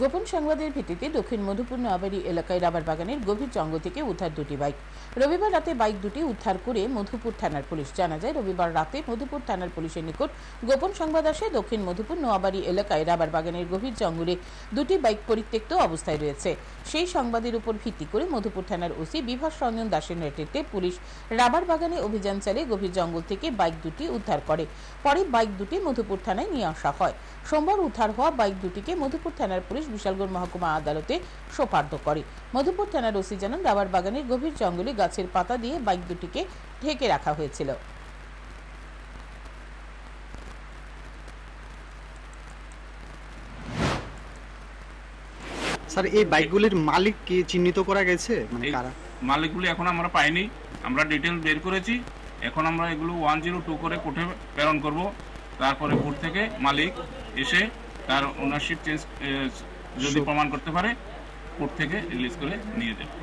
গোপন সংবাদের ভিত্তিতে দক্ষিণ মধুপুর নোয়াবাড়ি এলাকায় রাবার বাগানের গভীর জঙ্গল থেকে উদ্ধার দুটি বাইক। রবিবার রাতে বাইক দুটি উদ্ধার করে মধুপুর থানার পুলিশ। জানা যায়, রবিবার রাতে মধুপুর থানার পুলিশের নিকট গোপন সংবাদ আসে দক্ষিণ মধুপুর নোয়াবাড়ি এলাকায় রাবার বাগানের গভীর জঙ্গলে দুটি বাইক পরিত্যক্ত অবস্থায় রয়েছে। সেই সংবাদের উপর ভিত্তি করে মধুপুর থানার ওসি বিভাস রঞ্জন দাসের নেতৃত্বে পুলিশ রাবার বাগানে অভিযান চালিয়ে গভীর জঙ্গল থেকে বাইক দুটি উদ্ধার করে। পরে বাইক দুটি মধুপুর থানায় নিয়ে আসা হয়। সোমবার উদ্ধার হওয়া বাইক দুটিকে মধুপুর থানার পুলিশ বিশালগড় মহকুমা আদালতে সোপার্দ করে। মধুপুর থানার ওসি জানান রাবার বাগানের গভীর জঙ্গলে গাছের পাতা দিয়ে বাইক দুটিকে ঢেকে রাখা হয়েছিল। স্যার এই বাইকগুলির মালিক কি চিহ্নিত করা গেছে? মানে কারা? মালিকগুলি এখন আমরা পাইনি। আমরা ডিটেল বের করেছি। এখন আমরা এগুলো ওয়ান জিরো টু করে কোর্টে প্রেরণ করব। তারপরে কোর্ট থেকে মালিক এসে তার ওনারশিপ চেঞ্জ যদি প্রমাণ করতে পারে কোর্ট থেকে রিলিজ করে নিয়ে যাবে।